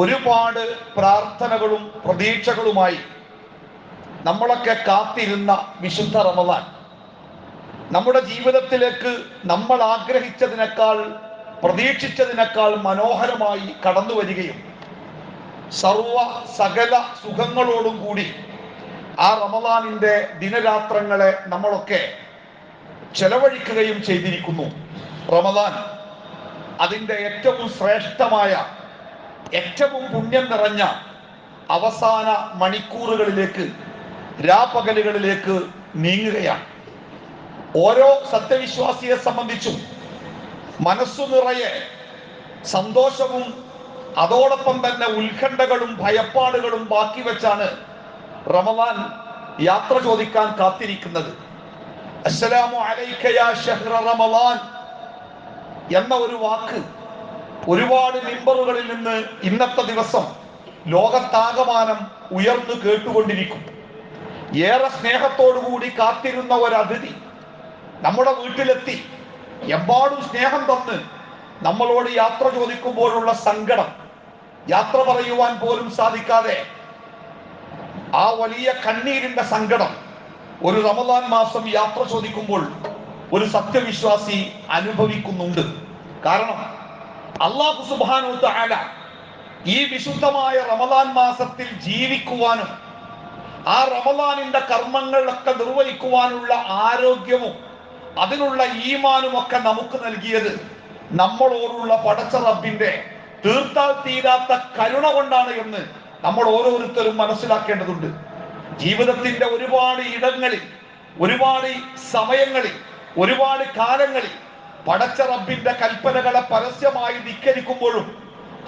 ഒരുപാട് പ്രാർത്ഥനകളും പ്രതീക്ഷകളുമായി നമ്മളൊക്കെ കാത്തിരുന്ന വിശുദ്ധ റമദാൻ. നമ്മുടെ ജീവിതത്തിലേക്ക് നമ്മൾ ആഗ്രഹിച്ചതിനേക്കാൾ പ്രതീക്ഷിച്ചതിനേക്കാൾ മനോഹരമായി കടന്നു വരികയും സർവ സകല സുഖങ്ങളോടും കൂടി ആ റമദാനിന്റെ ദിനരാത്രങ്ങളെ നമ്മളൊക്കെ ചെലവഴിക്കുകയും ചെയ്തിരിക്കുന്നു. റമദാൻ അതിന്റെ ഏറ്റവും ശ്രേഷ്ഠമായ ഏറ്റവും പുണ്യം നിറഞ്ഞ അവസാന മണിക്കൂറുകളിലേക്ക് രാപകലുകളിലേക്ക് നീങ്ങുകയാണ്. ഓരോ സത്യവിശ്വാസിയെ സംബന്ധിച്ചും മനസ്സു നിറയെ സന്തോഷവും അതോടൊപ്പം തന്നെ ഉത്കണ്ഠകളും ഭയപ്പാടുകളും ബാക്കി വെച്ചാണ് റമവാൻ യാത്ര ചോദിക്കാൻ കാത്തിരിക്കുന്നത്. അസ്സലാമു അലൈക യാ ഷഹ്റ റമദാൻ എന്ന ഒരു വാക്ക് ഒരുപാട് മിമ്പറുകളിൽ നിന്ന് ഇന്നത്തെ ദിവസം ലോകത്താകമാനം ഉയർന്നു കേട്ടുകൊണ്ടിരിക്കും. ഏറെ സ്നേഹത്തോടുകൂടി കാത്തിരുന്ന ഒരതിഥി നമ്മുടെ വീട്ടിലെത്തി. എമ്പാടും സ്നേഹം തന്ന് നമ്മളോട് യാത്ര ചോദിക്കുമ്പോഴുള്ള സങ്കടം യാത്ര പറയുവാൻ പോലും സാധിക്കാതെ ആ വലിയ കണ്ണീരിന്റെ സങ്കടം ഒരു റമദാൻ മാസം യാത്ര ചോദിക്കുമ്പോൾ ഒരു സത്യവിശ്വാസി അനുഭവിക്കുന്നുണ്ട്. കാരണം അള്ളാഹു സുബാനു തആല ഈ വിശുദ്ധമായ റമദാൻ മാസത്തിൽ ജീവിക്കുവാനും ആ റമദാനിന്റെ കർമ്മങ്ങളൊക്കെ നിർവഹിക്കുവാനുള്ള ആരോഗ്യവും അതിനുള്ള ഈമാനും ഒക്കെ നമുക്ക് നൽകിയത് നമ്മളോടുള്ള പടച്ച റബ്ബിന്റെ തീർത്താൽ തീരാത്ത കരുണ കൊണ്ടാണ് എന്ന് നമ്മൾ ഓരോരുത്തരും മനസ്സിലാക്കേണ്ടതുണ്ട്. ജീവിതത്തിന്റെ ഒരുപാട് ഇടങ്ങളിൽ ഒരുപാട് സമയങ്ങളിൽ ഒരുപാട് കാലങ്ങളിൽ പടച്ച റബ്ബിന്റെ കൽപ്പനകളെ പരസ്യമായി ധിക്കരിക്കുമ്പോഴും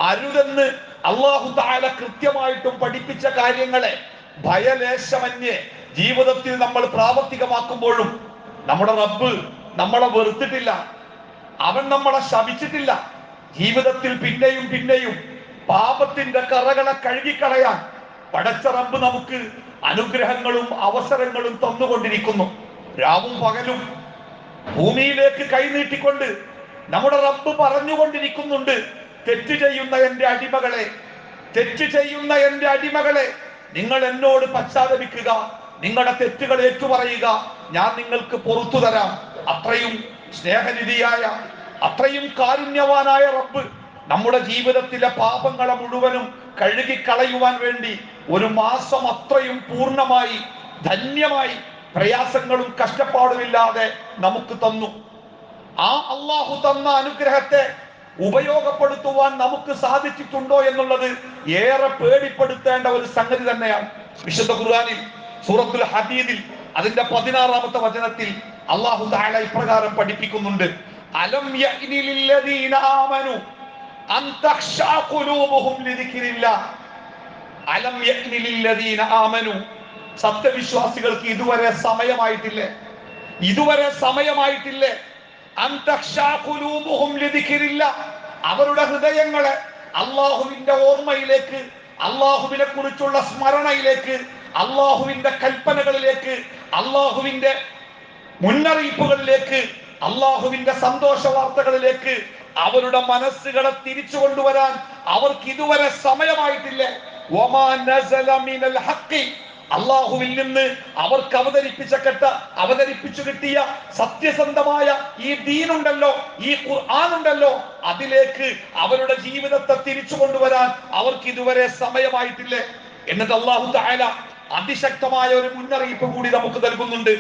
അരുതെന്ന് അള്ളാഹു താല കൃത്യമായിട്ടും പഠിപ്പിച്ച കാര്യങ്ങളെ ഭയലേശമന്യേ ജീവിതത്തിൽ നമ്മൾ പ്രാവർത്തികമാക്കുമ്പോഴും നമ്മുടെ റബ്ബ് നമ്മളെ വെറുത്തിട്ടില്ല. അവൻ നമ്മളെ ശപിച്ചിട്ടില്ല. ജീവിതത്തിൽ പിന്നെയും പിന്നെയും പാപത്തിന്റെ കറകളെ കഴുകിക്കളയാൻ പടച്ച റബ്ബ് നമുക്ക് അനുഗ്രഹങ്ങളും അവസരങ്ങളും തന്നുകൊണ്ടിരിക്കുന്നു. രാവും പകലും ഭൂമിയിലേക്ക് കൈനീട്ടിക്കൊണ്ട് നമ്മുടെ റബ്ബ് പറഞ്ഞുകൊണ്ടിരിക്കുന്നുണ്ട് തെറ്റ് ചെയ്യുന്ന എന്റെ അടിമകളെ തെറ്റ് ചെയ്യുന്ന എന്റെ അടിമകളെ നിങ്ങൾ എന്നോട് പശ്ചാത്തപിക്കുക നിങ്ങളുടെ തെറ്റുകൾ ഏറ്റുപറയുക ഞാൻ നിങ്ങൾക്ക് പുറത്തു തരാം. അത്രയും സ്നേഹനിധിയായ അത്രയും കാരുണ്യവാനായ റബ്ബ് നമ്മുടെ ജീവിതത്തിലെ പാപങ്ങളെ മുഴുവനും കഴുകിക്കളയുവാൻ വേണ്ടി ഒരു മാസം അത്രയും പൂർണമായി ധന്യമായി പ്രയാസങ്ങളും കഷ്ടപ്പാടുമില്ലാതെ നമുക്ക് തന്നു. ആ അള്ളാഹു തന്ന അനുഗ്രഹത്തെ ഉപയോഗപ്പെടുത്തുവാൻ നമുക്ക് സാധിച്ചിട്ടുണ്ടോ എന്നുള്ളത് ഏറെ പേടിപ്പെടുത്തേണ്ട ഒരു സംഗതി തന്നെയാണ്. വിശുദ്ധ ഖുർആനിൽ സൂറത്തുൽ ഹദീദിൽ അതിന്റെ പതിനാറാമത്തെ വചനത്തിൽ അള്ളാഹു താല ഇപ്രകാരം പഠിപ്പിക്കുന്നുണ്ട്. അലം അലം സത്യവിശ്വാസികൾക്ക് ഇതുവരെ സമയമായിട്ടില്ലേ. ഇതുവരെ സമയമായിട്ടില്ലേ. അവരുടെ ഹൃദയങ്ങളെ അള്ളാഹുവിന്റെ ഓർമ്മയിലേക്ക് അള്ളാഹുവിനെ കുറിച്ചുള്ള സ്മരണയിലേക്ക് അള്ളാഹുവിന്റെ കൽപ്പനകളിലേക്ക് അള്ളാഹുവിന്റെ മുന്നറിയിപ്പുകളിലേക്ക് അള്ളാഹുവിന്റെ സന്തോഷ വാർത്തകളിലേക്ക് അവരുടെ മനസ്സുകളെ തിരിച്ചു കൊണ്ടുവരാൻ അവർക്ക് ഇതുവരെ സമയമായിട്ടില്ലേ. അള്ളാഹുവിൽ നിന്ന് അവർക്ക് അവതരിപ്പിച്ച കെട്ട അവതരിപ്പിച്ചു കിട്ടിയ സത്യസന്ധമായ ഈ ദീനുണ്ടല്ലോ ഈ ഖുർആാനുണ്ടല്ലോ അതിലേക്ക് അവരുടെ ജീവിതത്തെ തിരിച്ചു കൊണ്ടുവരാൻ അവർക്ക് ഇതുവരെ സമയമായിട്ടില്ലേ? എന്നിട്ട് അള്ളാഹു തായാല അതിശക്തമായ ഒരു മുന്നറിയിപ്പ് കൂടി നമുക്ക് നൽകുന്നുണ്ട്.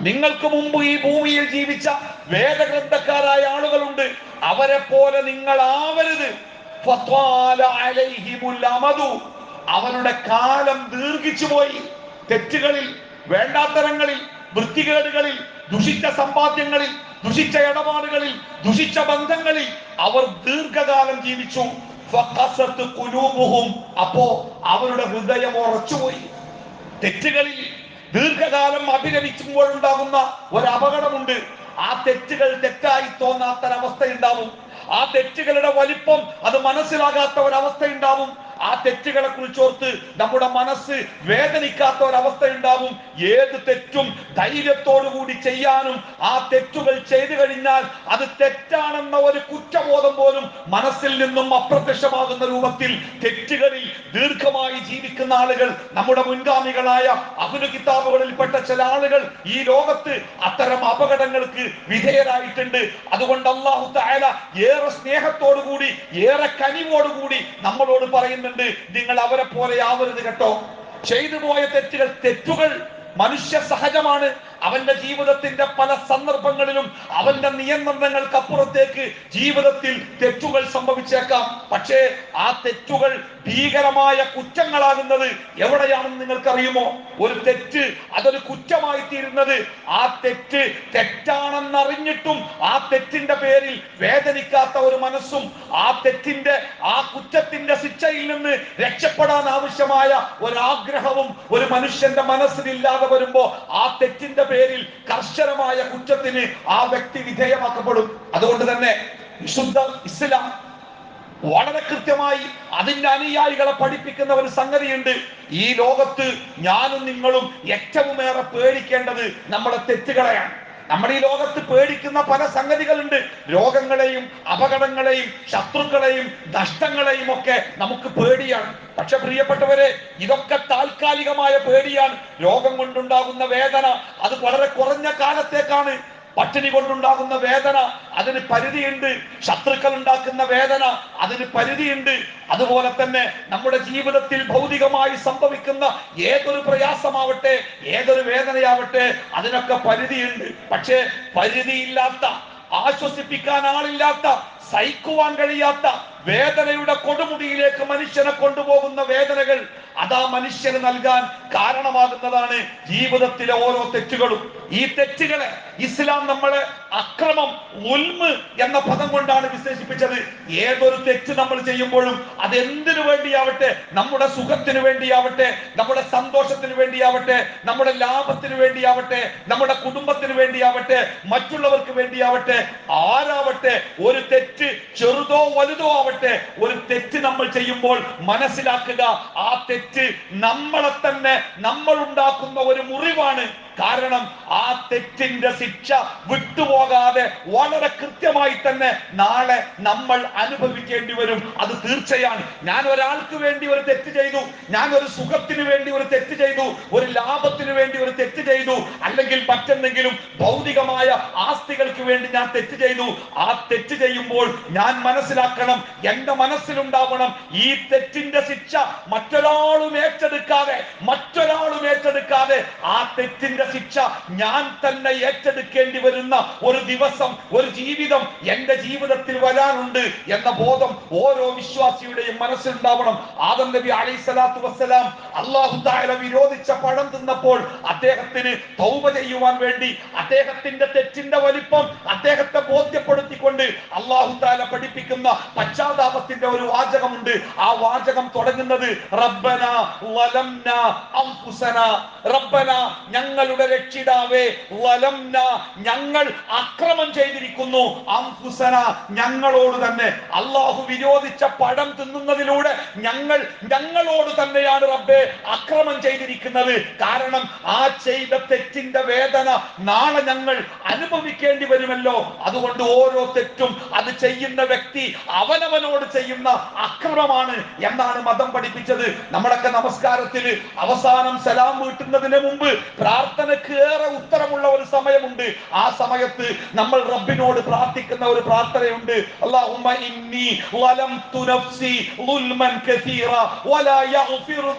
നിങ്ങൾക്ക് മുമ്പ് ഈ ഭൂമിയിൽ ജീവിച്ച വേദഗ്രന്ഥക്കാരായ ആളുകളുണ്ട്. അവരെ പോലെ നിങ്ങൾ ആവരുത്. അവരുടെ കാലം ദീർഘിച്ചു പോയി. തെറ്റുകളിൽ വേണ്ടാത്തരങ്ങളിൽ വൃത്തികേടുകളിൽ ദുഷിച്ച സമ്പാദ്യങ്ങളിൽ ദുഷിച്ച ഇടപാടുകളിൽ ദുഷിച്ച ബന്ധങ്ങളിൽ അവർ ദീർഘകാലം ജീവിച്ചു. അപ്പോ അവരുടെ ഹൃദയം ഉറച്ചുപോയി തെറ്റുകളിൽ ദീർഘകാലം അഭിരമിക്കുമ്പോഴുണ്ടാകുന്ന ഒരു അപകടമുണ്ട്. ആ തെറ്റുകൾ തെറ്റായി തോന്നാത്തൊരവസ്ഥ ഉണ്ടാവും ആ തെറ്റുകളുടെ വലിപ്പം അത് മനസ്സിലാകാത്ത ഒരവസ്ഥ ഉണ്ടാവും ആ തെറ്റുകളെ കുറിച്ചോർത്ത് നമ്മുടെ മനസ്സ് വേദനിക്കാത്ത ഒരവസ്ഥ ഉണ്ടാവും ഏത് തെറ്റും ധൈര്യത്തോടു കൂടി ചെയ്യാനും ആ തെറ്റുകൾ ചെയ്തു കഴിഞ്ഞാൽ അത് തെറ്റാണെന്ന ഒരു കുറ്റബോധം പോലും മനസ്സിൽ നിന്നും അപ്രത്യക്ഷമാകുന്ന രൂപത്തിൽ തെറ്റുകളിൽ ദീർഘമായി ആളുകൾ നമ്മുടെ മുൻഗാമികളായ അഹുന കിതാബുകളിൽപ്പെട്ട ചില ആളുകൾ ഈ ലോകത്ത് അത്തരം അപകടങ്ങൾക്ക് വിധേയരായിട്ടുണ്ട്. അതുകൊണ്ട് അള്ളാഹു തായാല ഏറെ സ്നേഹത്തോടുകൂടി ഏറെ കനിവോടുകൂടി നമ്മളോട് പറയുന്നുണ്ട് നിങ്ങൾ അവരെ പോലെ ആവരുത് കേട്ടോ. ചെയ്തു പോയ തെറ്റുകൾ തെറ്റുകൾ മനുഷ്യ സഹജമാണ്. അവന്റെ ജീവിതത്തിന്റെ പല സന്ദർഭങ്ങളിലും അവന്റെ നിയന്ത്രണങ്ങൾക്ക് അപ്പുറത്തേക്ക് ജീവിതത്തിൽ തെറ്റുകൾ സംഭവിച്ചേക്കാം. പക്ഷേ ആ തെറ്റുകൾ ഭീകരമായ കുറ്റങ്ങളാകുന്നത് എവിടെയാണെന്ന് നിങ്ങൾക്കറിയുമോ? ഒരു തെറ്റ് അതൊരു കുറ്റമായി തീരുന്നത് ആ തെറ്റ് തെറ്റാണെന്നറിഞ്ഞിട്ടും ആ തെറ്റിന്റെ പേരിൽ വേദനിക്കാത്ത ഒരു മനസ്സും ആ തെറ്റിന്റെ ആ കുറ്റത്തിന്റെ ശിക്ഷയിൽ നിന്ന് രക്ഷപ്പെടാൻ ആവശ്യമായ ഒരാഗ്രഹവും ഒരു മനുഷ്യന്റെ മനസ്സിലില്ലാതെ വരുമ്പോ ആ തെറ്റിന്റെ പേരിൽ കർശനമായ കുറ്റത്തിന് ആ വ്യക്തി വിധേയമാക്കപ്പെടും. അതുകൊണ്ട് തന്നെ വിശുദ്ധ ഇസ്ലാം വളരെ കൃത്യമായി അതിന്റെ അനുയായികളെ പഠിപ്പിക്കുന്ന ഒരു സംഗതിയുണ്ട്. ഈ ലോകത്ത് ഞാനും നിങ്ങളും ഏറ്റവും ഏറെ പേടിക്കേണ്ടത് നമ്മുടെ തെറ്റുകളെയാണ്. നമ്മുടെ ഈ ലോകത്ത് പേടിക്കുന്ന പല സംഗതികളുണ്ട്. രോഗങ്ങളെയും അപകടങ്ങളെയും ശത്രുക്കളെയും നഷ്ടങ്ങളെയും ഒക്കെ നമുക്ക് പേടിയാണ്. പക്ഷെ പ്രിയപ്പെട്ടവരെ ഇതൊക്കെ താൽക്കാലികമായ പേടിയാണ്. രോഗം കൊണ്ടുണ്ടാകുന്ന വേദന അത് വളരെ കുറഞ്ഞ കാലത്തേക്കാണ് പട്ടിണി കൊണ്ടുണ്ടാകുന്ന വേദന അതിന് പരിധിയുണ്ട്. ശത്രുക്കൾ ഉണ്ടാക്കുന്ന വേദന അതിന് പരിധിയുണ്ട്. അതുപോലെ തന്നെ നമ്മുടെ ജീവിതത്തിൽ ഭൗതികമായി സംഭവിക്കുന്ന ഏതൊരു പ്രയാസമാവട്ടെ ഏതൊരു വേദനയാവട്ടെ അതിനൊക്കെ പരിധിയുണ്ട്. പക്ഷേ പരിധിയില്ലാത്ത ആശ്വസിപ്പിക്കാൻ ആളില്ലാത്ത സഹിക്കുവാൻ കഴിയാത്ത വേദനയുടെ കൊടുമുടിയിലേക്ക് മനുഷ്യനെ കൊണ്ടുപോകുന്ന വേദനകൾ അതാ മനുഷ്യന് നൽകാൻ കാരണമാകുന്നതാണ് ജീവിതത്തിലെ ഓരോ തെറ്റുകളും. ഈ തെറ്റുകളെ ഇസ്ലാം നമ്മളെ അക്രമം ഉൽമ് എന്ന പദം കൊണ്ടാണ് വിശേഷിപ്പിച്ചത്. ഏതൊരു തെറ്റ് നമ്മൾ ചെയ്യുമ്പോഴും അത് എന്തിനു വേണ്ടിയാവട്ടെ? നമ്മുടെ സുഖത്തിന് വേണ്ടിയാവട്ടെ നമ്മുടെ സന്തോഷത്തിന് വേണ്ടിയാവട്ടെ നമ്മുടെ ലാഭത്തിന് വേണ്ടിയാവട്ടെ നമ്മുടെ കുടുംബത്തിന് വേണ്ടിയാവട്ടെ മറ്റുള്ളവർക്ക് വേണ്ടിയാവട്ടെ ആരാവട്ടെ ഒരു തെറ്റ് ചെറുതോ വലുതോ ആവട്ടെ ഒരു തെറ്റ് നമ്മൾ ചെയ്യുമ്പോൾ മനസ്സിലാക്കുക ആ തെറ്റ് നമ്മളെ തന്നെ നമ്മൾ ഉണ്ടാക്കുന്ന ഒരു മുറിവാണ്. കാരണം ആ തെറ്റിന്റെ ശിക്ഷ വിട്ടുപോകാതെ വളരെ കൃത്യമായി തന്നെ നാളെ നമ്മൾ അനുഭവിക്കേണ്ടി വരും. അത് തീർച്ചയാണ്. ഞാൻ ഒരാൾക്ക് വേണ്ടി ഒരു തെറ്റ് ചെയ്തു. ഞാൻ ഒരു സുഖത്തിന് വേണ്ടി ഒരു തെറ്റ് ചെയ്തു. ഒരു ലാഭത്തിന് വേണ്ടി ഒരു തെറ്റ് ചെയ്തു. അല്ലെങ്കിൽ മറ്റെന്തെങ്കിലും ഭൗതികമായ ആസ്തികൾക്ക് വേണ്ടി ഞാൻ തെറ്റ് ചെയ്തു. ആ തെറ്റ് ചെയ്യുമ്പോൾ ഞാൻ മനസ്സിലാക്കണം എന്റെ മനസ്സിലുണ്ടാവണം ഈ തെറ്റിന്റെ ശിക്ഷ മറ്റൊരാളും ഏറ്റെടുക്കാതെ മറ്റൊരാളും ഏറ്റെടുക്കാതെ ആ തെറ്റിന്റെ ശിക്ഷ ഞാൻ തന്നെ ഏറ്റെടുക്കേണ്ടി വരുന്ന ഒരു ദിവസം ഒരു ജീവിതം എന്റെ ജീവിതത്തിൽ വരാനുണ്ട് എന്ന ബോധം ഓരോ വിശ്വാസിയുടെയും മനസ്സിലുണ്ടാവണം. ആദം നബി അലൈഹി സ്വലാത്തു വസ്സലാം അള്ളാഹു വിരോധിച്ച പഴം തിന്നപ്പോൾ അദ്ദേഹത്തിന് തൗബ ചെയ്യുവാൻ വേണ്ടി അദ്ദേഹത്തിന്റെ തെറ്റിന്റെ വലിപ്പം അദ്ദേഹത്തെ ബോധ്യപ്പെടുത്തിക്കൊണ്ട് അള്ളാഹു താല പഠിപ്പിക്കുന്ന പശ്ചാത്താപത്തിന്റെ ഒരു വാചകമുണ്ട്. ആ വാചകം തുടങ്ങുന്നത് റബ്ബന വലംന റബ്ബന ഞങ്ങളുടെ രക്ഷിതാവേ വലംന ഞങ്ങൾ അക്രമം ചെയ്തിരിക്കുന്നു. അംഫുസന ഞങ്ങളോട് തന്നെ. അള്ളാഹു വിരോധിച്ച പഴം തിന്നുന്നതിലൂടെ ഞങ്ങൾ ഞങ്ങളോട് തന്നെയാണ് റബ്ബെ അക്രമം ചെയ്തിരിക്കുന്നത്. കാരണം ആ ചെയ്ത തെറ്റിന്റെ വേദന നാളെ ഞങ്ങൾ അനുഭവിക്കേണ്ടി വരുമല്ലോ. അതുകൊണ്ട് ഓരോ തെറ്റും അത് ചെയ്യുന്ന വ്യക്തി അവനവനോട് ചെയ്യുന്ന അക്രമമാണ് എന്നാണ് മതം പഠിപ്പിച്ചത്. നമ്മളൊക്കെ നമസ്കാരത്തിന് അവസാനം സലാം വീട്ടുന്നതിന് മുമ്പ് പ്രാർത്ഥനക്ക് ഏറെ ഉത്തരമുള്ള ഒരു സമയമുണ്ട്. ആ സമയത്ത് നമ്മൾ റബ്ബിനോട് പ്രാർത്ഥിക്കുന്ന ഒരു പ്രാർത്ഥനയുണ്ട്. അല്ലാഹുമ്മ ഇന്നി വലം തുനഫ്സി ളുൽമൻ കസീറ വലാ യഗ്ഫിറു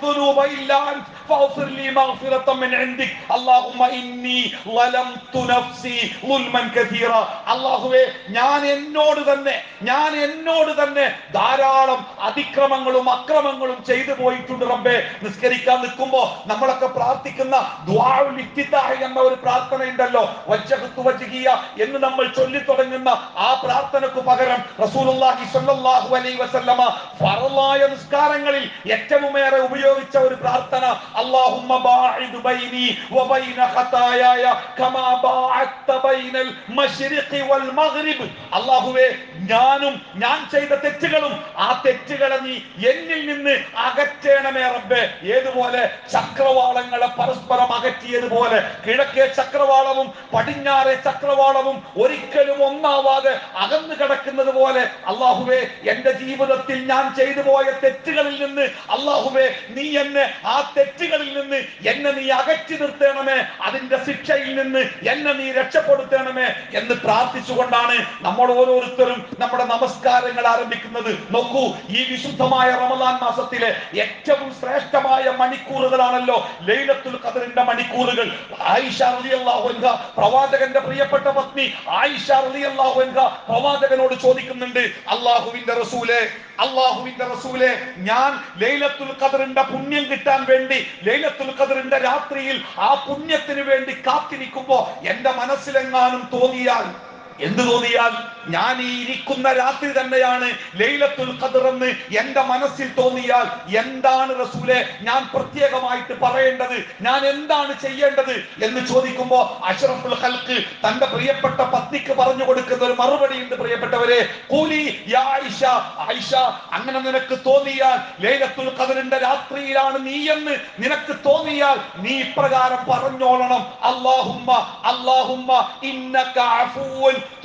അൻത. فاغفر لي مغفرة من عندك اللهم إني ظلمت نفسي ظلما كثيرا അള്ളാഹുവേ ഞാൻ എന്നോട് തന്നെ ഞാൻ എന്നോട് തന്നെ ധാരാളം അതിക്രമങ്ങളും അക്രമങ്ങളും ചെയ്തു പോയിട്ടുണ്ട് റബ്ബേ നിസ്കരിക്കാൻ നിൽക്കുമ്പോ നമ്മളൊക്കെ പ്രാർത്ഥിക്കുന്ന ദുആഉൽ ഇഫ്തിതാഹ് എന്ന ഒരു പ്രാർത്ഥന ഉണ്ടല്ലോ വജ്ജഹത്തു വജ്ഹിയ എന്ന് നമ്മൾ ചൊല്ലി തുടങ്ങുന്ന ആ പ്രാർത്ഥനക്ക് പകരം റസൂലുള്ളാഹി സ്വല്ലല്ലാഹു അലൈഹി വസല്ലമ ഫറലായ നിസ്കാരങ്ങളിൽ ഏറ്റവുമേറെ ഉപയോഗിച്ച ഒരു പ്രാർത്ഥന اللهم باعد بيني وبين خطاياي كما باعدت بين المشرق والمغرب അള്ളാഹുവേ ഞാനും ഞാൻ ചെയ്ത തെറ്റുകളും ആ തെറ്റുകളെ നീ എന്നിൽ നിന്ന് അകറ്റണമേ റബ്ബേ ഏതുപോലെ ചക്രവാളങ്ങളെ പരസ്പരം അകറ്റിയതുപോലെ കിഴക്കേ ചക്രവാളവും പടിഞ്ഞാറേ ചക്രവാളവും ഒരിക്കലും ഒന്നാവാതെ അകന്നു കിടക്കുന്നത് പോലെ അള്ളാഹുവേ എന്റെ ജീവിതത്തിൽ ഞാൻ ചെയ്തു പോയ തെറ്റുകളിൽ നിന്ന് അള്ളാഹുവേ നീ എന്നെ ആ തെറ്റുകളിൽ നിന്ന് എന്നെ നീ അകറ്റി നിർത്തണമേ. അതിന്റെ ശിക്ഷയിൽ നിന്ന് എന്നെ നീ രക്ഷപ്പെടുത്തണമേ എന്ന് പ്രാർത്ഥിച്ചുകൊണ്ടാണ് നമ്മൾ ഓരോരുത്തരും നമ്മുടെ നമസ്കാരങ്ങൾ ആരംഭിക്കുന്നത്. നോക്കൂ ഈ വിശുദ്ധമായ റമദാൻ മാസത്തിലെ ഏറ്റവും ശ്രേഷ്ഠമായ മണിക്കൂറുകളാണല്ലോ ലൈലത്തുൽ ഖദറിന്റെ മണിക്കൂറുകൾ. ആയിഷ റളിയല്ലാഹു അൻഹ പ്രവാചകന്റെ പ്രിയപ്പെട്ട പത്നി ആയിഷ റളിയല്ലാഹു അൻഹ പ്രവാചകനോട് ചോദിക്കുന്നുണ്ട് അള്ളാഹുവിന്റെ റസൂലെ അള്ളാഹുവിന്റെ റസൂലെ ഞാൻ ലൈലത്തുൽ ഖദറിന്റെ പുണ്യം കിട്ടാൻ വേണ്ടി ലൈലത്തുൽ ഖദറിന്റെ രാത്രിയിൽ ആ പുണ്യത്തിന് വേണ്ടി കാത്തിരിക്കുമ്പോ എന്റെ മനസ്സിലെങ്ങാനും തോന്നിയാൽ എന്ത് തോന്നിയാൽ ഞാൻ ഈ ഇരിക്കുന്ന രാത്രി തന്നെയാണ് ലൈലത്തുൽ ഖദർ എന്ന് എന്റെ മനസ്സിൽ തോന്നിയാൽ എന്താണ് റസൂലെ ഞാൻ പ്രത്യേകമായിട്ട് പറയേണ്ടത് ഞാൻ എന്താണ് ചെയ്യേണ്ടത് എന്ന് ചോദിക്കുമ്പോ അഷറഫുൽ ഖൽക്ക് തന്റെ പ്രിയപ്പെട്ട പത്നിക്ക് പറഞ്ഞു കൊടുക്കുന്ന ഒരു മറുപടി ഉണ്ട് പ്രിയപ്പെട്ടവരെ. കൂലി ആയിഷ ആയിഷ അങ്ങനെ നിനക്ക് തോന്നിയാൽ ലൈലത്തുൽ ഖദറിന്റെ രാത്രിയിലാണ് നീ എന്ന് നിനക്ക് തോന്നിയാൽ നീ ഇപ്രകാരം പറഞ്ഞോളണം. അള്ളാഹുമ്മ അള്ളാഹുമ്മ ഇന്നക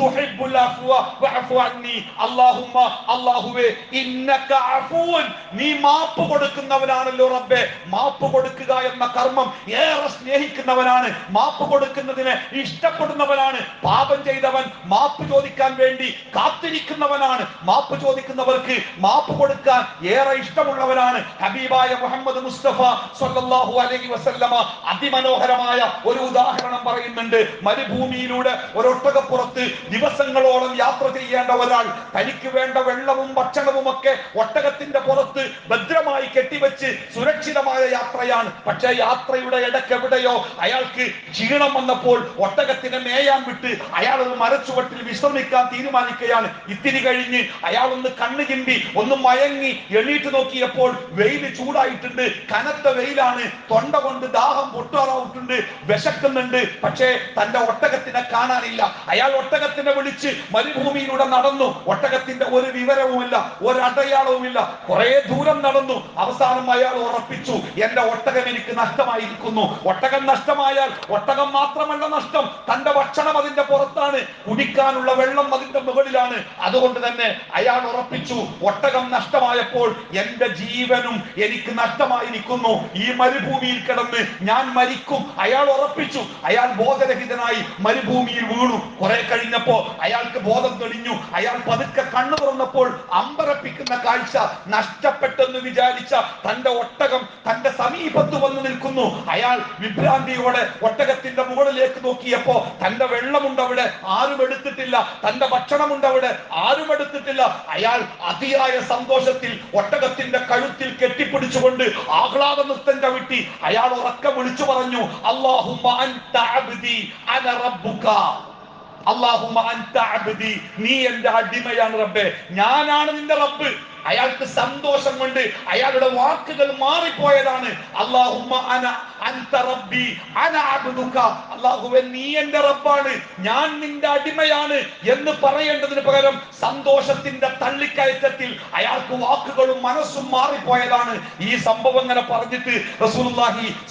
തുഹിബ്ബുൽ അഫ്വ വഅഫു അന്നി അല്ലാഹുമ്മ അല്ലാഹുവേ ഇന്നക അഫൂൻ. നീ മാപ്പ് കൊടുക്കുന്നവനാണല്ലോ റബ്ബേ. മാപ്പ് കൊടുക്കുക എന്ന കർമ്മം ഏറെ സ്നേഹിക്കുന്നവനാണ്. മാപ്പ് കൊടുക്കുന്നതിനെ ഇഷ്ടപ്പെടുന്നവനാണ്. പാപം ചെയ്തവൻ മാപ്പ് ചോദിക്കാൻ വേണ്ടി കാത്തിരിക്കുന്നവനാണ്. മാപ്പ് ചോദിക്കുന്നവർക്ക് മാപ്പ് കൊടുക്കാൻ ഏറെ ഇഷ്ടമുള്ളവനാണ്. ഹബീബായ മുഹമ്മദ് മുസ്തഫ സല്ലല്ലാഹു അലൈഹി വസല്ലമ അതിമനോഹരമായ ഒരു ഉദാഹരണം പറയുന്നുണ്ട്. മരുഭൂമിയിലൂടെ ഒരൊട്ടകപ്പുറത്ത് ദിവസങ്ങളോളം യാത്ര ചെയ്യേണ്ട ഒരാൾ തനിക്ക് വേണ്ട വെള്ളവും ഭക്ഷണവും ഒക്കെ ഒട്ടകത്തിന്റെ പുറത്ത് ഭദ്രമായി കെട്ടിവെച്ച് സുരക്ഷിതമായ യാത്രയാണ്. പക്ഷേ യാത്രയുടെ ഇടയ്ക്ക് എവിടെയോ അയാൾക്ക് ക്ഷീണം വന്നപ്പോൾ ഒട്ടകത്തിനെ മേയാൻ വിട്ട് അയാൾ ഒരു മരച്ചുവട്ടിൽ വിശ്രമിക്കാൻ തീരുമാനിക്കുകയാണ്. ഇത്തിരി കഴിഞ്ഞ് അയാൾ ഒന്ന് കണ്ണു ചിമ്പി ഒന്ന് മയങ്ങി എണീറ്റ് നോക്കിയപ്പോൾ വെയിൽ ചൂടായിട്ടുണ്ട്. കനത്ത വെയിലാണ്. തൊണ്ട കൊണ്ട് ദാഹം പൊട്ടാറായിട്ടുണ്ട് വിശക്കുന്നുണ്ട്. പക്ഷേ തന്റെ ഒട്ടകത്തിനെ കാണാനില്ല. അയാൾ ഒട്ടകത്തിനെ വിളിച്ച് മരുഭൂമിയിലൂടെ നടന്നു. ഒട്ടകത്തിന്റെ ഒരു വിവരവുമില്ല ഒരു അടയാളവുമില്ല. കുറെ ദൂരം നടന്നു. അവസാനം അയാൾ ഉറപ്പിച്ചു എന്റെ ഒട്ടകം എനിക്ക് നഷ്ടമായിരിക്കുന്നു. ഒട്ടകം നഷ്ടമായാൽ ഒട്ടകം മാത്രമല്ല നഷ്ടം. തന്റെ ഭക്ഷണം അതിന്റെ പുറത്താണ്. കുടിക്കാനുള്ള വെള്ളം അതിന്റെ മുകളിലാണ്. അതുകൊണ്ട് തന്നെ അയാൾ ഉറപ്പിച്ചു ഒട്ടകം നഷ്ടമായപ്പോൾ എന്റെ ജീവനും എനിക്ക് നഷ്ടമായിരിക്കുന്നു. ഈ മരുഭൂമിയിൽ കിടന്ന് ഞാൻ മരിക്കും. അയാൾ ഉറപ്പിച്ചു. അയാൾ ബോധരഹിതനായി മരുഭൂമിയിൽ വീണു. കുറെ കഴിഞ്ഞപ്പോ അയാൾക്ക് ബോധം തെളിഞ്ഞു. അയാൾ പതുക്കെ കണ്ണു തുറന്നപ്പോൾ അമ്പരപ്പിക്കുന്ന കാഴ്ച നഷ്ടപ്പെട്ടെന്ന് വിചാരിച്ച തന്റെ ഒട്ടകം തന്റെ സമീപത്ത് വന്ന് നിൽക്കുന്നു. അയാൾ വിഭ്രാന്തിയോടെ ഒട്ടകത്തിന്റെ മുകളിലേക്ക് നോക്കിയപ്പോ തന്റെ വെള്ളമുണ്ട് അവിടെ. ആരും എടുത്തിട്ടില്ല. തന്റെ ഭക്ഷണമുണ്ട് അവിടെ. ആരും എടുത്തിട്ടില്ല. അയാൾ അതിയായ സന്തോഷത്തിൽ ഒട്ടകത്തിന്റെ കഴുത്തിൽ കെട്ടിപ്പിടിച്ചുകൊണ്ട് ആഹ്ലാദ നൃത്തം ചവിട്ടി അയാൾ ഉറക്കം വിളിച്ചു പറഞ്ഞു അള്ളാഹു അന റബ്ബുക. അൻത നീ എന്റെ അടിമയാണ് റബ്ബേ. ഞാനാണ് നിന്റെ റബ്ബ്. അയാൾക്ക് സന്തോഷം കൊണ്ട് അയാളുടെ വാക്കുകൾ മാറിപ്പോയതാണ്. അന അൻത റബ്ബി അന നീ എന്റെ റബ്ബാണ്. ഞാൻ നിന്റെ അടിമയാണ് എന്ന് പറയേണ്ടതിന് പകരം സന്തോഷത്തിന്റെ തള്ളിക്കയറ്റത്തിൽ അയാൾക്ക് വാക്കുകളും മനസ്സും മാറിപ്പോയതാണ്. ഈ സംഭവം ഇങ്ങനെ പറഞ്ഞിട്ട്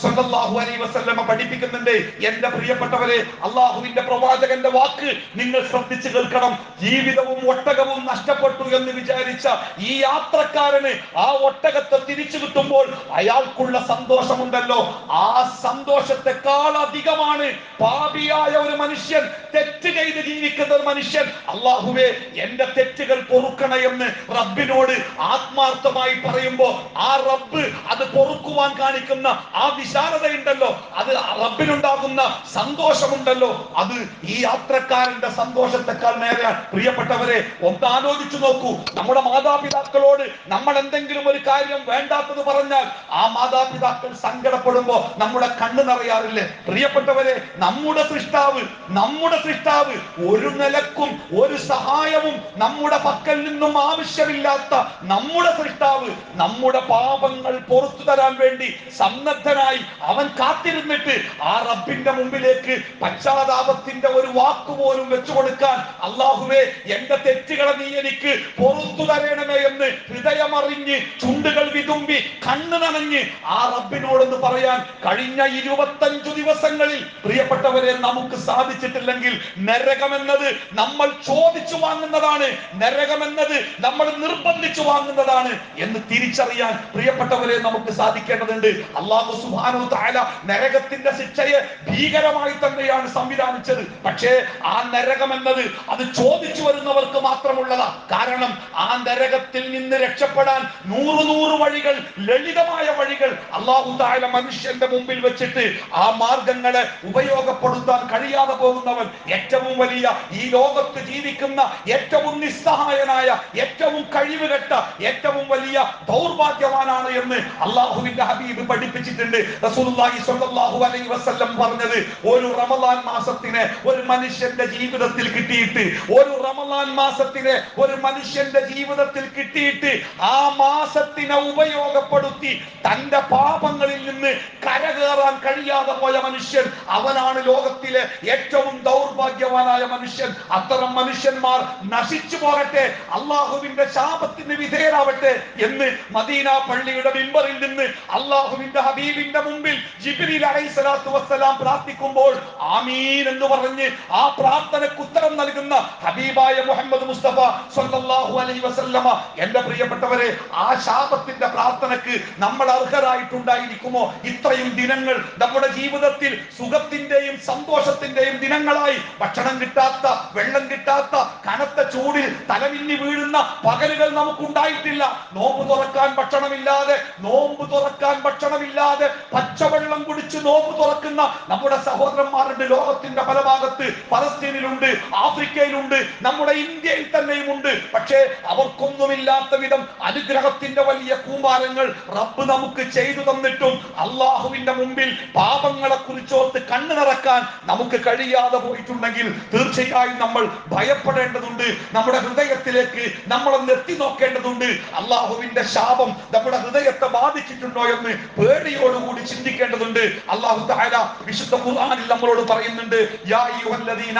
സ്വല്ലല്ലാഹു അലൈഹി പഠിപ്പിക്കുന്നുണ്ട്. എന്റെ പ്രിയപ്പെട്ടവരെ അള്ളാഹുവിന്റെ പ്രവാചകന്റെ വാക്ക് നിങ്ങൾ ശ്രദ്ധിച്ചു കേൾക്കണം. ജീവിതവും ഒട്ടകവും നഷ്ടപ്പെട്ടു എന്ന് വിചാരിച്ച ഈ യാത്രക്കാരന് ആ ഒട്ടകത്തെ തിരിച്ചു കിട്ടുമ്പോൾ അയാൾക്കുള്ള സന്തോഷമുണ്ടല്ലോ. ആ സന്തോഷത്തെക്കാൾ അധികമാണ് പാപിയായ ഒരു മനുഷ്യൻ തെറ്റ് ചെയ്ത് ജീവിക്കുന്ന ഒരു മനുഷ്യൻ. അള്ളാഹുവേ എന്റെ തെറ്റുകൾ പൊറുക്കണേ എന്ന് റബ്ബിനോട് ആത്മാർത്ഥമായി പറയുമ്പോൾ ആ റബ്ബ് അത് പൊറുക്കുവാൻ കാണിക്കുന്ന ആ വിശാലതയുണ്ടല്ലോ. അത് റബ്ബിനുണ്ടാകുന്ന സന്തോഷമുണ്ടല്ലോ. അത് ഈ യാത്രക്കാരന്റെ സന്തോഷത്തെക്കാൾ നേരെയാണ് പ്രിയപ്പെട്ടവരെ ഒന്ന് ആലോചിച്ചു നോക്കൂ. നമ്മുടെ മാതാപിതാക്കൾ മാതാപിതാക്കളോട് നമ്മൾ എന്തെങ്കിലും ഒരു കാര്യം വേണ്ടാത്തത് പറഞ്ഞാൽ ആ മാതാപിതാക്കൾ സങ്കടപ്പെടുമ്പോ നമ്മുടെ കണ്ണ് നിറയാറില്ലേ? പ്രിയപ്പെട്ടവരെ നമ്മുടെ സൃഷ്ടാവ് നമ്മുടെ സൃഷ്ടാവ് ഒരു നിലക്കും ഒരു സഹായവും നമ്മുടെ പക്കൽ നിന്നും ആവശ്യമില്ലാത്ത നമ്മുടെ സൃഷ്ടാവ് നമ്മുടെ പാപങ്ങൾ പുറത്തു തരാൻ വേണ്ടി സന്നദ്ധനായി അവൻ കാത്തിരുന്നിട്ട് ആ റബ്ബിന്റെ മുമ്പിലേക്ക് പശ്ചാത്താപത്തിന്റെ ഒരു വാക്ക് പോലും വെച്ചു കൊടുക്കാൻ അള്ളാഹുവേ എന്റെ തെറ്റുകളെ നീ എനിക്ക് പുറത്തു തരണമേ എന്ന് ഹൃദയമറിഞ്ഞ് ചുണ്ടുകൾ വിതുമ്പി കണ്ണ് നനഞ്ഞ് ആ റബ്ബിനോടെന്ന് പറയാൻ കഴിഞ്ഞ ഇരുപത്തഞ്ചു ദിവസങ്ങളിൽ പ്രിയപ്പെട്ടവരെ നമുക്ക് സാധിച്ചിട്ടില്ലെങ്കിൽ നരകമെന്നത് നമ്മൾ ചോദിച്ചു വാങ്ങുന്നതാണ് നരകമെന്നത് നമ്മൾ നിർബന്ധിച്ചു വാങ്ങുന്നതാണ് എന്ന് തിരിച്ചറിയാൻ പ്രിയപ്പെട്ടവരെ നമുക്ക് സാധിക്കേണ്ടതുണ്ട്. അള്ളാഹു സുബാനു താല നരകത്തിന്റെ ശിക്ഷയെ ഭീകരമായി തന്നെയാണ് സംവിധാനിച്ചത്. പക്ഷേ ആ നരകമെന്നത് അത് ചോദിച്ചു വരുന്നവർക്ക് മാത്രമുള്ളതാ. കാരണം ആ നരകത്തിൽ നിന്ന് രക്ഷപ്പെടാൻ നൂറ് നൂറ് വഴികൾ ലളിതമായ വഴികൾ അള്ളാഹു താല മനുഷ്യന്റെ മുമ്പിൽ വെച്ചിട്ട് ആ മാർഗങ്ങളെ ഉപയോഗപ്പെടുത്താൻ കഴിയാതെ പോകുന്നവൻ ഏറ്റവും വലിയ ഈ ലോകത്ത് ജീവിക്കുന്ന ഏറ്റവും നിസ്സഹായനായ ഏറ്റവും കഴിവുകെട്ട ഏറ്റവും വലിയ ദൗർഭാഗ്യവാനാണ് എന്ന് അള്ളാഹുവിന്റെ ഹബീബ് പഠിപ്പിച്ചിട്ടുണ്ട്. റസൂലുള്ളാഹി സ്വല്ലല്ലാഹു അലൈഹി വസല്ലം പറഞ്ഞത് ഒരു റമദാൻ മാസത്തിനെ ഒരു മനുഷ്യന്റെ ജീവിതത്തിൽ കിട്ടിയിട്ട് ഒരു റമദാൻ മാസത്തിനെ ഒരു മനുഷ്യന്റെ ജീവിതത്തിൽ കിട്ടിയിട്ട് ആ മാസത്തിനെ ഉപയോഗപ്പെടുത്തി തന്റെ പാപങ്ങളിൽ നിന്ന് കരകേറാൻ കഴിയാതെ പോയ മനുഷ്യൻ അവനാണ് ലോകത്തിലെ ഏറ്റവും ദൗർഭാഗ്യവാനായ മനുഷ്യൻ. അത്തരം മനുഷ്യന്മാർ നശിച്ചു പോകട്ടെ അള്ളാഹുവിന്റെ ശാപത്തിന് വിധേയരാവട്ടെ എന്ന് മദീന പള്ളിയുടെ മിമ്പറിൽ നിന്ന് അള്ളാഹുവിന്റെ ഹബീബിന്റെ മുമ്പിൽ ജിബ്രീൽ അലൈഹി വസ്സലാം പ്രാർത്ഥിക്കുമ്പോൾ ആമീൻ എന്ന് പറഞ്ഞ് ആ പ്രാർത്ഥനയ്ക്ക് ഉത്തരം നൽകുന്ന ഹബീബായ മുഹമ്മദ് മുസ്തഫ സല്ലല്ലാഹു അലൈഹി വസല്ലമ എന്റെ പ്രിയപ്പെട്ടവരെ ആ ശാപത്തിന്റെ പ്രാർത്ഥനക്ക് നമ്മൾ അർഹരായിട്ടുണ്ടായിരിക്കുമോ? ഇത്രയും ദിനങ്ങൾ നമ്മുടെ ജീവിതത്തിൽ സുഖത്തിന്റെയും സന്തോഷത്തിന്റെയും ദിനങ്ങളായി. ഭക്ഷണം കിട്ടാത്ത വെള്ളം കിട്ടാത്ത കനത്ത ചൂടിൽ തലമിന്നി വീഴുന്ന പകലുകൾ നമുക്കുണ്ടായിട്ടില്ല. നോമ്പ് തുറക്കാൻ ഭക്ഷണമില്ലാതെ നോമ്പ് തുറക്കാൻ ഭക്ഷണമില്ലാതെ പച്ചവെള്ളം കുടിച്ച് നോമ്പ് തുറക്കുന്ന നമ്മുടെ സഹോദരന്മാരുണ്ട് ലോകത്തിന്റെ പല ഭാഗത്ത് പലസ്തീനിലുണ്ട് ആഫ്രിക്കയിലുണ്ട് നമ്മുടെ ഇന്ത്യയിൽ തന്നെയും ഉണ്ട് പക്ഷേ അവർക്കൊന്നുമില്ലാത്ത വിധം അനുഗ്രഹത്തിന്റെ വലിയ കൂമ്പാരങ്ങൾ റബ്ബ് നമുക്ക് ചെയ്തു തന്നിട്ടും അള്ളാഹുവിന്റെ മുമ്പിൽ പാപങ്ങളെ കുറിച്ചോർത്ത് കണ്ണു നിറക്കാൻ നമുക്ക് കഴിയാതെ പോയിട്ടുണ്ടെങ്കിൽ തീർച്ചയായും നമ്മൾ ഭയപ്പെടേണ്ടതുണ്ട്. നമ്മുടെ ഹൃദയത്തിലേക്ക് നമ്മളൊന്ന് എത്തി നോക്കേണ്ടതുണ്ട്. അള്ളാഹുവിന്റെ ശാപം നമ്മുടെ ഹൃദയത്തെ ബാധിച്ചിട്ടുണ്ടോ എന്ന് പേടിയോടുകൂടി ചിന്തിക്കേണ്ടതുണ്ട്. അള്ളാഹു തആല വിശുദ്ധ ഖുർആനിൽ നമ്മളോട് പറയുന്നുണ്ട് യാ അയ്യുഹല്ലദീന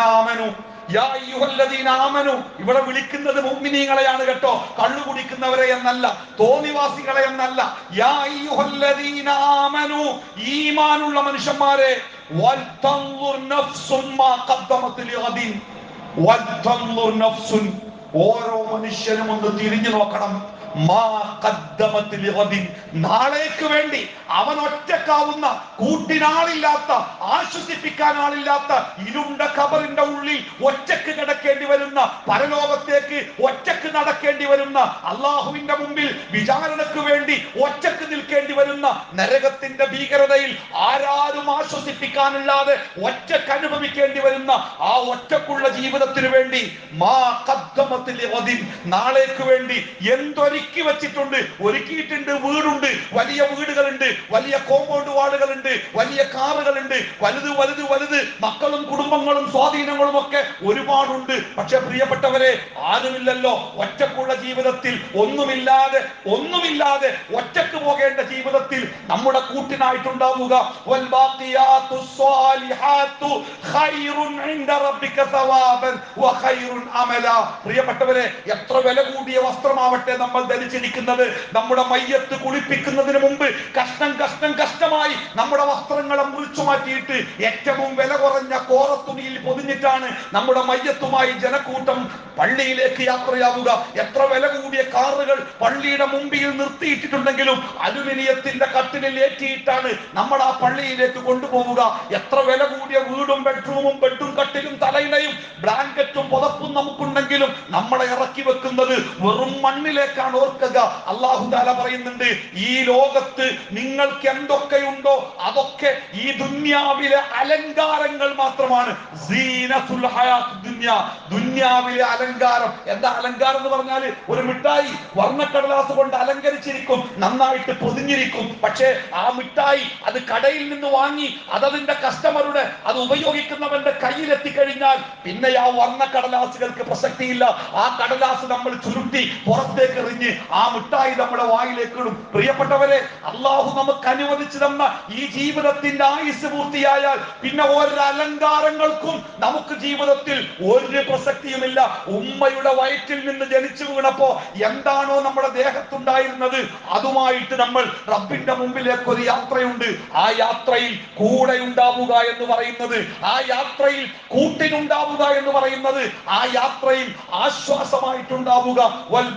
ആമനു ഇവിടെ വിളിക്കുന്നത് മുഅ്മിനീങ്ങളെയാണ് കേട്ടോ കള്ളു കുടിക്കുന്നവരെ എന്നല്ല തോന്നിവാസികളെ എന്നല്ല. യാ അയ്യുഹല്ലദീന ആമനു ഈമാനുള്ള മനുഷ്യന്മാരെ ഓരോ മനുഷ്യനും ഒന്ന് തിരിഞ്ഞു നോക്കണം. നാളേക്ക് വേണ്ടി അവൻ ഒറ്റക്കാവുന്ന കൂട്ടിനാളില്ലാത്ത ആശ്വസിപ്പിക്കാൻ ആളില്ലാത്ത ഇരുണ്ട കബറിന്റെ ഉള്ളിൽ ഒറ്റയ്ക്ക് കിടക്കേണ്ടി വരുന്ന പരലോകത്തേക്ക് ഒറ്റയ്ക്ക് നടക്കേണ്ടി വരുന്ന അള്ളാഹുവിന്റെ മുമ്പിൽ വിചാരണക്ക് വേണ്ടി ഒറ്റയ്ക്ക് നിൽക്കേണ്ടി വരുന്ന നരകത്തിന്റെ ഭീകരതയിൽ ആരാരും ആശ്വസിപ്പിക്കാനില്ലാതെ ഒറ്റയ്ക്ക് അനുഭവിക്കേണ്ടി വരുന്ന ആ ഒറ്റക്കുള്ള ജീവിതത്തിന് വേണ്ടി മാ നാളേക്ക് വേണ്ടി എന്തൊരുക്കി വെച്ചിട്ടുണ്ട് ഒരുക്കിയിട്ടുണ്ട് വീടുണ്ട്. വലിയ വീടുകളുണ്ട് വലിയ കോമ്പൗണ്ട് വാളുകളുണ്ട് വലിയ കാറുകളുണ്ട്. വലുത് വലുത് വലുത്. മക്കളും കുടുംബങ്ങളും സ്വാധീനങ്ങളും ഒക്കെ ഒരുപാടുണ്ട്. പക്ഷെ പ്രിയപ്പെട്ടവരെ ആരുമില്ലല്ലോ. ഒറ്റക്കുള്ള ജീവിതത്തിൽ ഒന്നുമില്ലാതെ ഒന്നുമില്ലാതെ ഒറ്റയ്ക്ക് പോകേണ്ട ജീവിതത്തിൽ നമ്മുടെ കൂട്ടിനായിട്ടുണ്ടാവുക. പ്രിയപ്പെട്ടവരെ എത്ര വില കൂടിയ വസ്ത്രമാവട്ടെ നമ്മൾ ധരിച്ചിരിക്കുന്നത് നമ്മുടെ മയ്യത്ത് കുളിപ്പിക്കുന്നതിന് മുമ്പ് കഷ്ടം കഷ്ടം കഷ്ടമായി നമ്മുടെ വസ്ത്രങ്ങളെ മുറിച്ചു മാറ്റിയിട്ട് ഏറ്റവും വില കുറഞ്ഞ കോറത്തുണിയിൽ പൊതിഞ്ഞിട്ടാണ് നമ്മുടെ മയ്യത്തുമായി ജനക്കൂട്ടം പള്ളിയിലേക്ക് യാത്രയാവുക. എത്ര വില കൂടിയ കാറുകൾ പള്ളിയുടെ മുമ്പിൽ നിർത്തിയിട്ടിട്ടുണ്ടെങ്കിലും അലുമിനിയത്തിന്റെ കട്ടിലിൽ ഏറ്റിയിട്ടാണ് നമ്മൾ ആ പള്ളിയിലേക്ക് കൊണ്ടുപോവുക. എത്ര വില കൂടിയ വീടും ബെഡ്റൂമും ബെഡും കട്ടിലും തലയിണയും ബ്ലാങ്കറ്റും പുതപ്പും നമുക്കുണ്ടെങ്കിലും നമ്മളെ ഇറക്കി വെക്കുന്നത് വെറും മണ്ണിലേക്കാണ് ഓർക്കുക. അള്ളാഹു താല പറയുന്നുണ്ട് ഈ ലോകത്ത് നിങ്ങൾക്ക് എന്തൊക്കെയുണ്ടോ അതൊക്കെ ഈ ദുന്യാവിലെ അലങ്കാരങ്ങൾ മാത്രമാണ്. ദുന്യാവിലെ അലങ്കാരം. എന്താ അലങ്കാരം എന്ന് പറഞ്ഞാൽ ഒരു മിഠായി വർണക്കടലാസ് കൊണ്ട് അലങ്കരിച്ചിരിക്കും നന്നായിട്ട് പൊതിഞ്ഞിരിക്കും. പക്ഷേ ആ മിഠായി അത് കടയിൽ നിന്ന് വാങ്ങി അതതിന്റെ കസ്റ്റമറുടെ അത് ഉപയോഗിക്കുന്നവന്റെ കയ്യിലെത്തി കഴിഞ്ഞാൽ പിന്നെ ആ വർണക്കടലാസുകൾക്ക് പ്രസക്തിയില്ല. ആ കടലാസ് നമ്മൾ ചുരുട്ടി പുറത്തേക്ക് എറിഞ്ഞ് ആ മിഠായി നമ്മുടെ വായിലേക്ക് ഇടും. പ്രിയപ്പെട്ടവരെ അള്ളാഹു നമുക്ക് അനുവദിച്ചു തന്ന ഈ ജീവിതത്തിന്റെ ആയുസ് പൂർത്തിയായാൽ പിന്നെ ഓരോ അലങ്കാരങ്ങൾക്കും നമുക്ക് ജീവിതത്തിൽ ഒരു പ്രസക്തിയുമില്ല. ഉമ്മയുടെ വയറ്റിൽ നിന്ന് ജനിച്ചു വീണപ്പോ എന്താണോ നമ്മുടെ ദേഹത്തുണ്ടായിരുന്നത് അതുമായിട്ട് നമ്മൾ റബ്ബിന്റെ മുമ്പിലേക്ക് ഒരു യാത്രയുണ്ട്. ആ യാത്രയിൽ കൂടെ ഉണ്ടാവുക എന്ന് പറയുന്നത് ആ യാത്രയിൽ കൂട്ടിനുണ്ടാവുക എന്ന് പറയുന്നത് ആ യാത്രയിൽ ആശ്വാസമായിട്ടുണ്ടാവുക. വൽ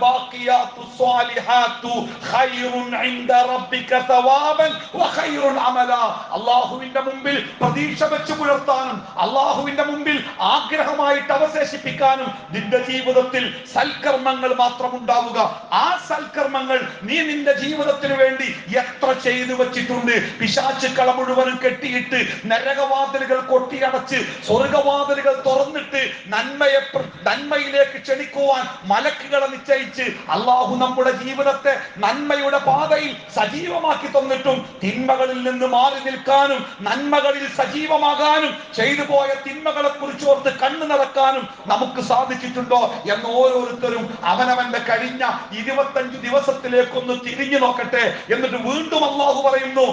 അല്ലാഹുവിന്റെ മുമ്പിൽ പ്രതീക്ഷ വെച്ച് പുലർത്താനും അള്ളാഹുവിന്റെ മുമ്പിൽ ആഗ്രഹമായിട്ട് അവശേഷിപ്പിക്കാനും നിന്റെ ജീവിതത്തിൽ സൽക്കർമ്മങ്ങൾ മാത്രം ഉണ്ടാവുക ആ സൽക്കർമ്മങ്ങൾ നീ നിന്റെ ജീവിതത്തിന് വേണ്ടി എത്ര ചെയ്തു വെച്ചിട്ടുണ്ട്? പിശാചുക്കള മുഴുവനും കെട്ടിയിട്ട് നരകവാതിലുകൾ കൊട്ടിയടച്ച് സ്വർഗവാതിലുകൾ തുറന്നിട്ട് നന്മയെ നന്മയിലേക്ക് ക്ഷണിക്കുവാൻ മലക്കുകളെ നിശ്ചയിച്ച് അള്ളാഹു നമ്മുടെ ജീവിതത്തെ നന്മയുടെ പാതയിൽ സജീവമാക്കി തന്നിട്ടും തിന്മകളിൽ നിന്ന് മാറി നിൽക്കാനും നന്മകളിൽ സജീവമാകാനും ചെയ്തു പോയ തിന്മകളെ കുറിച്ച് ഓർത്ത് കണ്ണു നടക്കാനും നമുക്ക് സാധിച്ചിട്ടുണ്ടോ എന്ന് ഓരോരുത്തരും അവനവന്റെ കഴിഞ്ഞ ഇരുപത്തഞ്ച് ദിവസത്തിലേക്കൊന്ന് തിരിഞ്ഞു നോക്കട്ടെ എന്നിട്ട് വീണ്ടും അള്ളാഹു പറയുന്നു.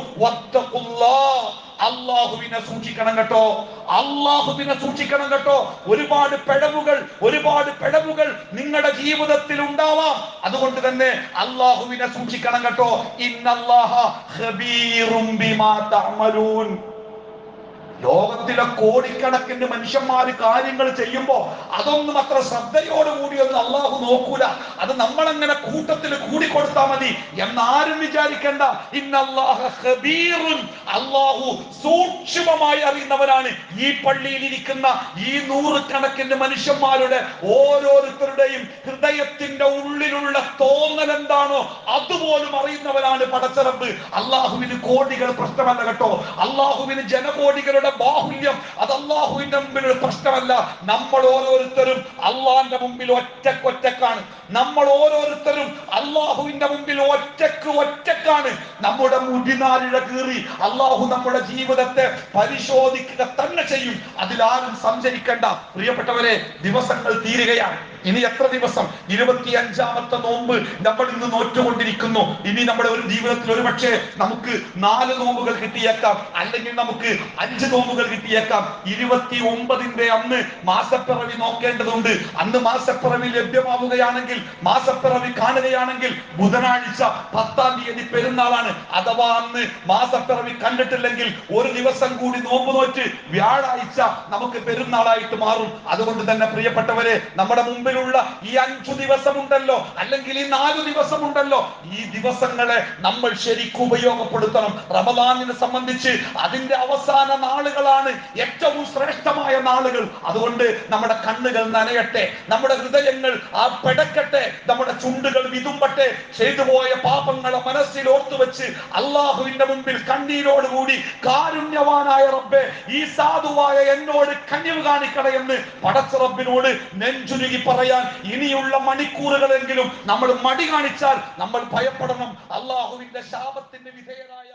അള്ളാഹുവിനെ സൂക്ഷിക്കണം കേട്ടോ. അള്ളാഹുവിനെ സൂക്ഷിക്കണം കേട്ടോ. ഒരുപാട് പിഴവുകൾ ഒരുപാട് പിഴവുകൾ നിങ്ങളുടെ ജീവിതത്തിൽ ഉണ്ടാവാം. അതുകൊണ്ട് തന്നെ അള്ളാഹുവിനെ സൂക്ഷിക്കണം കേട്ടോ. ഇന്നല്ലാഹ ലോകത്തിലെ കോടിക്കണക്കിന് മനുഷ്യന്മാർ കാര്യങ്ങൾ ചെയ്യുമ്പോൾ അതൊന്നും അത്ര ശ്രദ്ധയോടുകൂടി ഒന്നും അള്ളാഹു നോക്കൂല. അത് നമ്മൾ അങ്ങനെ കൂട്ടത്തിൽ കൂടിക്കൊടുത്താൽ മതി എന്നാരും വിചാരിക്കണ്ട. അള്ളാഹു സൂക്ഷ്മമായി അറിയുന്നവരാണ് ഈ പള്ളിയിൽ ഇരിക്കുന്ന ഈ നൂറുകണക്കിന് മനുഷ്യന്മാരുടെ ഓരോരുത്തരുടെയും ഹൃദയത്തിന്റെ ഉള്ളിലുള്ള തോന്നൽ എന്താണോ അതുപോലും അറിയുന്നവരാണ് പടച്ചറബ്. അള്ളാഹുവിന് കോടികൾ പ്രശ്നമല്ല കേട്ടോ. അള്ളാഹുവിന് ജനകോടികളുടെ ബാഹുല്യം അത് അള്ളാഹുവിന്റെ മുമ്പിൽ ഒരു പ്രശ്നമല്ല. നമ്മൾ ഓരോരുത്തരും അള്ളാഹിന്റെ മുമ്പിൽ ഒറ്റയ്ക്ക് ഒറ്റക്കാണ്. നമ്മൾ ഓരോരുത്തരും അള്ളാഹുവിന്റെ മുമ്പിൽ ഒറ്റയ്ക്ക് ഒറ്റക്കാണ്. നമ്മുടെ മുടിനാലിഴ കീറി അള്ളാഹു നമ്മുടെ ജീവിതത്തെ പരിശോധിക്കുക തന്നെ ചെയ്യും. അതിലാരും സംശയിക്കേണ്ട. പ്രിയപ്പെട്ടവരെ ദിവസങ്ങൾ തീരുകയാണ്. ഇനി എത്ര ദിവസം? ഇരുപത്തി അഞ്ചാമത്തെ നോമ്പ് നമ്മൾ ഇന്ന് നോറ്റുകൊണ്ടിരിക്കുന്നു. ഇനി നമ്മുടെ ഒരു ജീവിതത്തിൽ ഒരു പക്ഷേ നമുക്ക് നാല് നോമ്പുകൾ കിട്ടിയേക്കാം. അല്ലെങ്കിൽ നമുക്ക് അഞ്ച് നോമ്പുകൾ കിട്ടിയേക്കാം. ഇരുപത്തി ഒമ്പതിന്റെ അന്ന് മാസപ്പിറവി നോക്കേണ്ടതുണ്ട്. അന്ന് മാസപ്പിറവി ലഭ്യമാവുകയാണെങ്കിൽ മാസപ്പിറവി കാണുകയാണെങ്കിൽ ബുധനാഴ്ച പത്താം തീയതി പെരുന്നാളാണ്. അഥവാ അന്ന് മാസപ്പിറവി കണ്ടിട്ടില്ലെങ്കിൽ ഒരു ദിവസം കൂടി നോമ്പ് നോറ്റ് വ്യാഴാഴ്ച നമുക്ക് പെരുന്നാളായിട്ട് മാറും. അതുകൊണ്ട് തന്നെ പ്രിയപ്പെട്ടവരെ നമ്മുടെ മുമ്പിലുള്ള ഈ അഞ്ചു ദിവസമുണ്ടല്ലോ അല്ലെങ്കിൽ ഈ നാലു ദിവസമുണ്ടല്ലോ ഈ ദിവസങ്ങളെ നമ്മൾ ശരിക്കും ഉപയോഗപ്പെടുത്തണം. റമദാനിനെ സംബന്ധിച്ച് അതിന്റെ അവസാന നാളുകളാണ് ഏറ്റവും ശ്രേഷ്ഠമായ നാളുകൾ. അതുകൊണ്ട് നമ്മുടെ കണ്ണുകൾ നനയട്ടെ നമ്മുടെ ഹൃദയങ്ങൾ ആ പെടക്കട്ടെ നമ്മുടെ ചുണ്ടുകൾ വിതുമ്പട്ടെ ചെയ്തുപോയ പാപങ്ങളെ മനസ്സിൽ ഓർത്തു വെച്ച് അള്ളാഹുവിന്റെ മുമ്പിൽ കണ്ണീരോടുകൂടി കാരുണ്യവാനായ റബ്ബെ ഈ സാധുവായ എന്നോട് കനിവ് കാണിക്കണേ എന്ന് പടച്ച റബ്ബിനോട് നെഞ്ചുരുകി പറയാൻ ഇനിയുള്ള മണിക്കൂറുകളെങ്കിലും നമ്മൾ മടി കാണിച്ചാൽ നമ്മൾ ഭയപ്പെടണം. അള്ളാഹുവിന്റെ ശാപത്തിന് വിധേയരായ